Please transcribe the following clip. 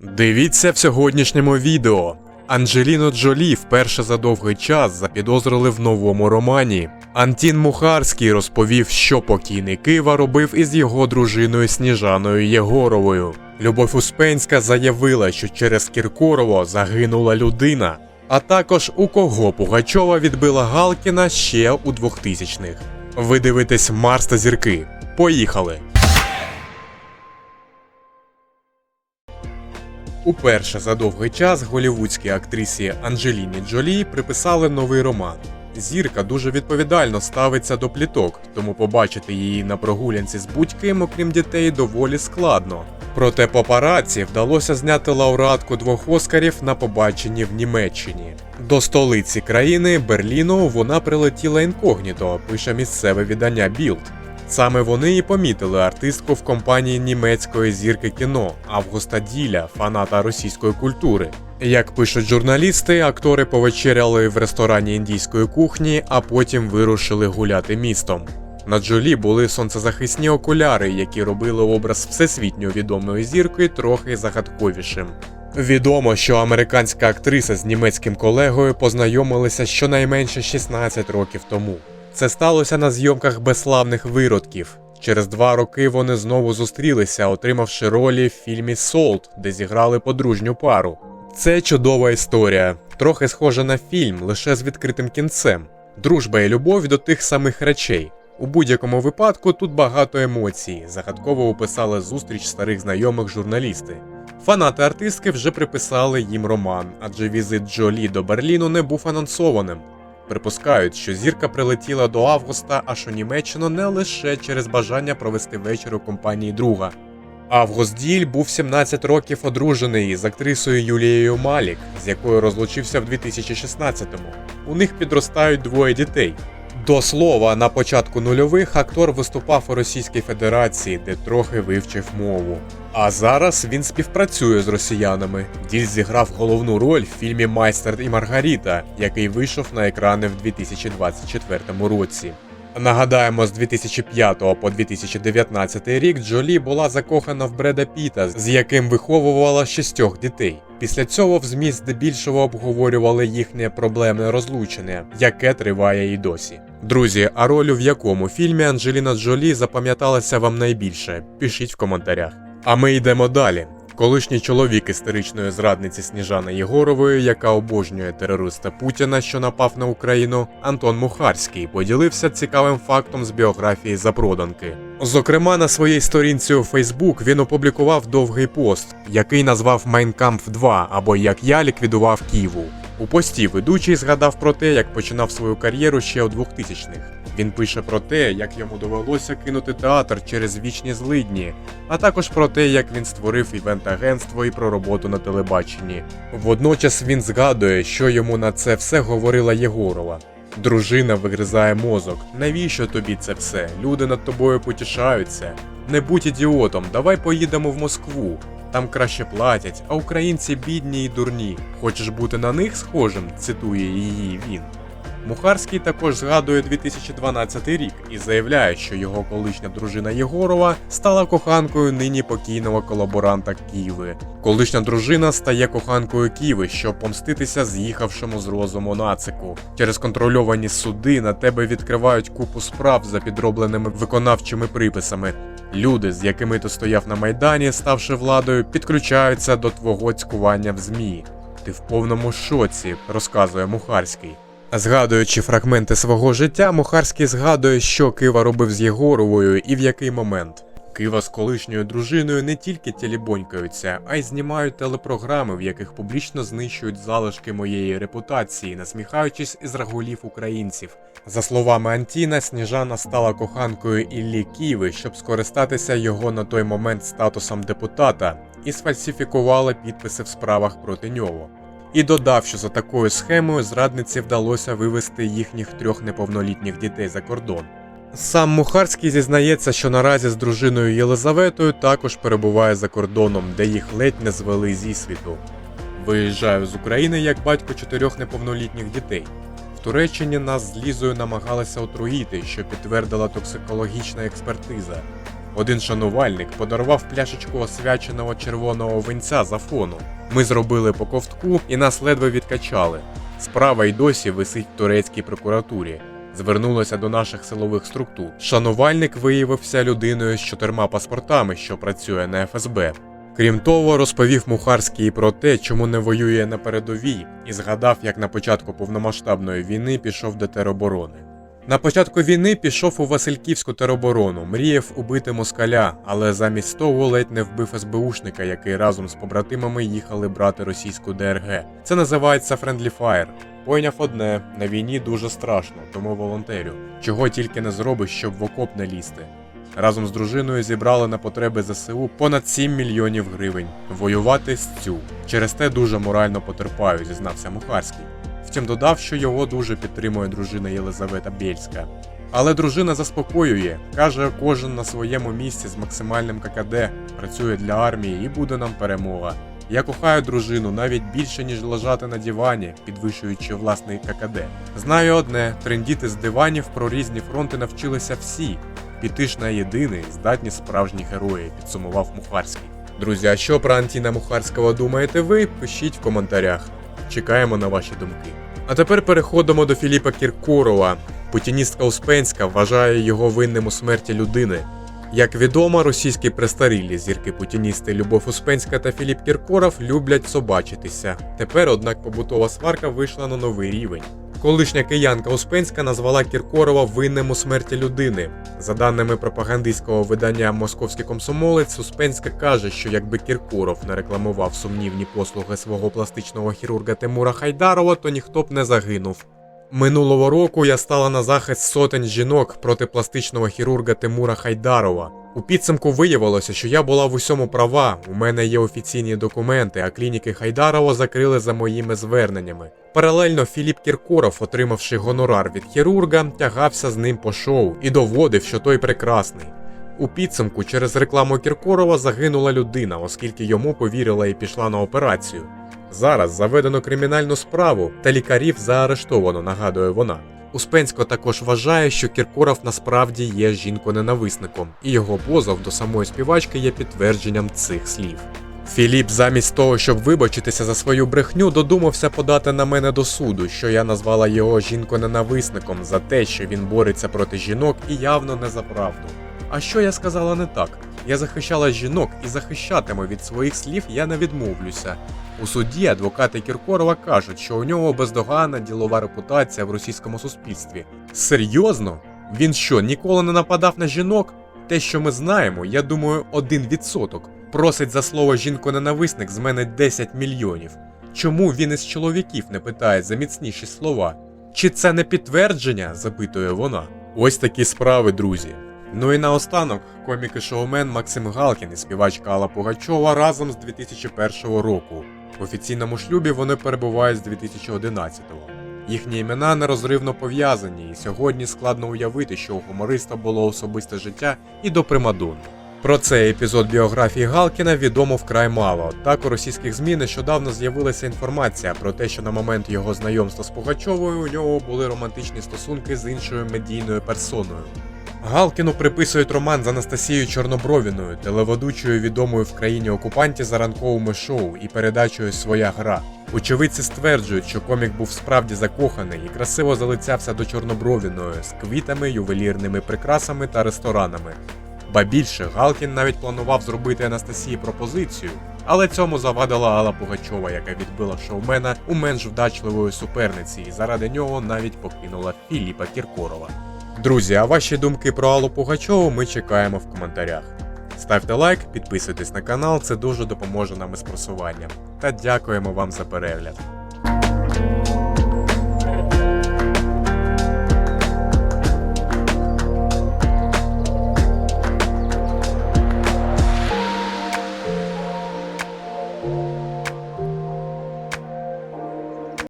Дивіться в сьогоднішньому відео. Анджеліну Джолі вперше за довгий час запідозрили в новому романі. Антін Мухарський розповів, що покійний Кива робив із його дружиною Сніжаною Єгоровою. Любов Успенська заявила, що через Кіркорово загинула людина, а також у кого Пугачова відбила Галкіна ще у 2000-х. Ви дивитесь Марс та зірки. Поїхали! Уперше за довгий час голівудській актрисі Анджеліні Джолі приписали новий роман. Зірка дуже відповідально ставиться до пліток, тому побачити її на прогулянці з будь-ким, окрім дітей, доволі складно. Проте папараці вдалося зняти лауреатку двох оскарів на побаченні в Німеччині. До столиці країни Берліну вона прилетіла інкогніто, пише місцеве видання Білд. Саме вони і помітили артистку в компанії німецької зірки кіно Августа Діля, фаната російської культури. Як пишуть журналісти, актори повечеряли в ресторані індійської кухні, а потім вирушили гуляти містом. На Джолі були сонцезахисні окуляри, які робили образ всесвітньо відомої зірки трохи загадковішим. Відомо, що американська актриса з німецьким колегою познайомилися щонайменше 16 років тому. Це сталося на зйомках безславних виродків. Через два роки вони знову зустрілися, отримавши ролі в фільмі Солт, де зіграли подружню пару. Це чудова історія, трохи схожа на фільм, лише з відкритим кінцем. Дружба і любов до тих самих речей. У будь-якому випадку тут багато емоцій. Загадково описали зустріч старих знайомих журналісти. Фанати артистки вже приписали їм роман, адже візит Джолі до Берліну не був анонсованим. Припускають, що зірка прилетіла до Августа аж у Німеччину не лише через бажання провести вечір у компанії друга. Август Діль був 17 років одружений з актрисою Юлією Малік, з якою розлучився в 2016-му. У них підростають двоє дітей. До слова, на початку нульових актор виступав у Російській Федерації, де трохи вивчив мову. А зараз він співпрацює з росіянами. Діль зіграв головну роль в фільмі Майстер і Маргаріта, який вийшов на екрани в 2024 році. Нагадаємо, з 2005 по 2019 рік Джолі була закохана в Бреда Піта, з яким виховувала шістьох дітей. Після цього в ЗМІ здебільшого обговорювали їхнє проблемне розлучення, яке триває і досі. Друзі, а роль в якому фільмі Анджеліна Джолі запам'яталася вам найбільше? Пишіть в коментарях. А ми йдемо далі. Колишній чоловік історичної зрадниці Сніжани Єгорової, яка обожнює терориста Путіна, що напав на Україну, Антон Мухарський поділився цікавим фактом з біографії запроданки. Зокрема, на своїй сторінці у Фейсбук він опублікував довгий пост, який назвав Майнкамф 2 або Як я ліквідував Києву. У пості ведучий згадав про те, як починав свою кар'єру ще у 2000-х. Він пише про те, як йому довелося кинути театр через вічні злидні, а також про те, як він створив івент-агентство і про роботу на телебаченні. Водночас він згадує, що йому на це все говорила Єгорова. Дружина вигризає мозок. Навіщо тобі це все? Люди над тобою потішаються. Не будь ідіотом, давай поїдемо в Москву. Там краще платять, а українці бідні і дурні. Хочеш бути на них схожим? цитує її він. Мухарський також згадує 2012 рік і заявляє, що його колишня дружина Єгорова стала коханкою нині покійного колаборанта Ківи. Колишня дружина стає коханкою Ківи, щоб помститися з'їхавшому з розуму нацику. Через контрольовані суди на тебе відкривають купу справ за підробленими виконавчими приписами. Люди, з якими ти стояв на майдані, ставши владою, підключаються до твого цькування в змі. Ти в повному шоці, розказує Мухарський. Згадуючи фрагменти свого життя, Мухарський згадує, що Кива робив з Єгоровою і в який момент. Кива з колишньою дружиною не тільки тілібонькаються, а й знімають телепрограми, в яких публічно знищують залишки моєї репутації, насміхаючись із рагулів українців. За словами Антіна, Сніжана стала коханкою Іллі Киви, щоб скористатися його на той момент статусом депутата, і сфальсифікувала підписи в справах проти нього. І додав, що за такою схемою зрадниці вдалося вивести їхніх трьох неповнолітніх дітей за кордон. Сам Мухарський зізнається, що наразі з дружиною Єлизаветою також перебуває за кордоном, де їх ледь не звели зі світу. Виїжджаю з України як батько чотирьох неповнолітніх дітей. В Туреччині нас з Лізою намагалися отруїти, що підтвердила токсикологічна експертиза. Один шанувальник подарував пляшечку освяченого червоного винця за фону. Ми зробили по ковтку і нас ледве відкачали. Справа й досі висить в турецькій прокуратурі. Звернулося до наших силових структур. Шанувальник виявився людиною з чотирма паспортами, що працює на ФСБ. Крім того, розповів Мухарський про те, чому не воює на передовій, і згадав, як на початку повномасштабної війни пішов до тероборони. На початку війни пішов у Васильківську тероборону, мріяв убити москаля, але замість того ледь не вбив СБУшника, який разом з побратимами їхали брати російську ДРГ. Це називається Friendly Fire. Пойняв одне, на війні дуже страшно, тому волонтерю. Чого тільки не зробиш, щоб в окоп не лізти. Разом з дружиною зібрали на потреби ЗСУ понад 7 мільйонів гривень. Воювати з цю. Через те дуже морально потерпаю, зізнався Мухарський. Втім, додав, що його дуже підтримує дружина Єлизавета Бєльська. Але дружина заспокоює, каже, кожен на своєму місці з максимальним ККД працює для армії і буде нам перемога. Я кохаю дружину навіть більше, ніж лежати на дивані, підвищуючи власний ККД. Знаю одне: трендіти з диванів про різні фронти навчилися всі. Піти ж на єдиний, здатні справжні герої, підсумував Мухарський. Друзі, а що про Антіна Мухарського думаєте ви? Пишіть в коментарях. Чекаємо на ваші думки. А тепер переходимо до Філіпа Кіркорова. Путіністка Успенська вважає його винним у смерті людини. Як відомо, російські престарілі зірки путіністи Любов Успенська та Філіп Кіркоров люблять собачитися. Тепер, однак, побутова сварка вийшла на новий рівень. Колишня киянка Успенська назвала Кіркорова винним у смерті людини. За даними пропагандистського видання Московський комсомолець, Успенська каже, що якби Кіркоров не рекламував сумнівні послуги свого пластичного хірурга Тимура Хайдарова, то ніхто б не загинув. Минулого року я стала на захист сотень жінок проти пластичного хірурга Тимура Хайдарова. У підсумку виявилося, що я була в усьому права. У мене є офіційні документи, а клініки Хайдарова закрили за моїми зверненнями. Паралельно Філіп Кіркоров, отримавши гонорар від хірурга, тягався з ним по шоу і доводив, що той прекрасний. У підсумку через рекламу Кіркорова загинула людина, оскільки йому повірила і пішла на операцію. Зараз заведено кримінальну справу, та лікарів заарештовано, нагадує вона. Успенсько також вважає, що Кіркоров насправді є жінко-ненависником, і його позов до самої співачки є підтвердженням цих слів. Філіп, замість того, щоб вибачитися за свою брехню, додумався подати на мене до суду, що я назвала його жінко-ненависником за те, що він бореться проти жінок і явно не за правду. А що я сказала не так? Я захищала жінок і захищатиму від своїх слів я не відмовлюся. У суді адвокати Кіркорова кажуть, що у нього бездоганна ділова репутація в російському суспільстві. Серйозно? Він що, ніколи не нападав на жінок? Те, що ми знаємо, я думаю, один відсоток. Просить за слово жінко-ненависник з мене 10 мільйонів. Чому він із чоловіків не питає за міцніші слова? Чи це не підтвердження? запитує вона. Ось такі справи, друзі. Ну і наостанок, комік і шоумен Максим Галкін і співачка Алла Пугачова разом з 2001 року. В офіційному шлюбі вони перебувають з 2011-го. Їхні імена нерозривно пов'язані, і сьогодні складно уявити, що у гумориста було особисте життя і до примадон. Про цей епізод біографії Галкіна відомо вкрай мало. Так у російських ЗМІ нещодавно з'явилася інформація про те, що на момент його знайомства з Пугачовою у нього були романтичні стосунки з іншою медійною персоною. Галкіну приписують роман з Анастасією Чорнобровіною, телеведучою відомою в країні окупанті за ранковими шоу і передачею Своя гра. Очевидці стверджують, що комік був справді закоханий і красиво залицявся до Чорнобровіної з квітами, ювелірними прикрасами та ресторанами. Ба більше Галкін навіть планував зробити Анастасії пропозицію, але цьому завадила Алла Пугачова, яка відбила шоумена у менш вдачливої суперниці, і заради нього навіть покинула Філіпа Кіркорова. Друзі, а ваші думки про Аллу Пугачову ми чекаємо в коментарях. Ставте лайк, підписуйтесь на канал, це дуже допоможе нам із просуванням. Та дякуємо вам за перегляд.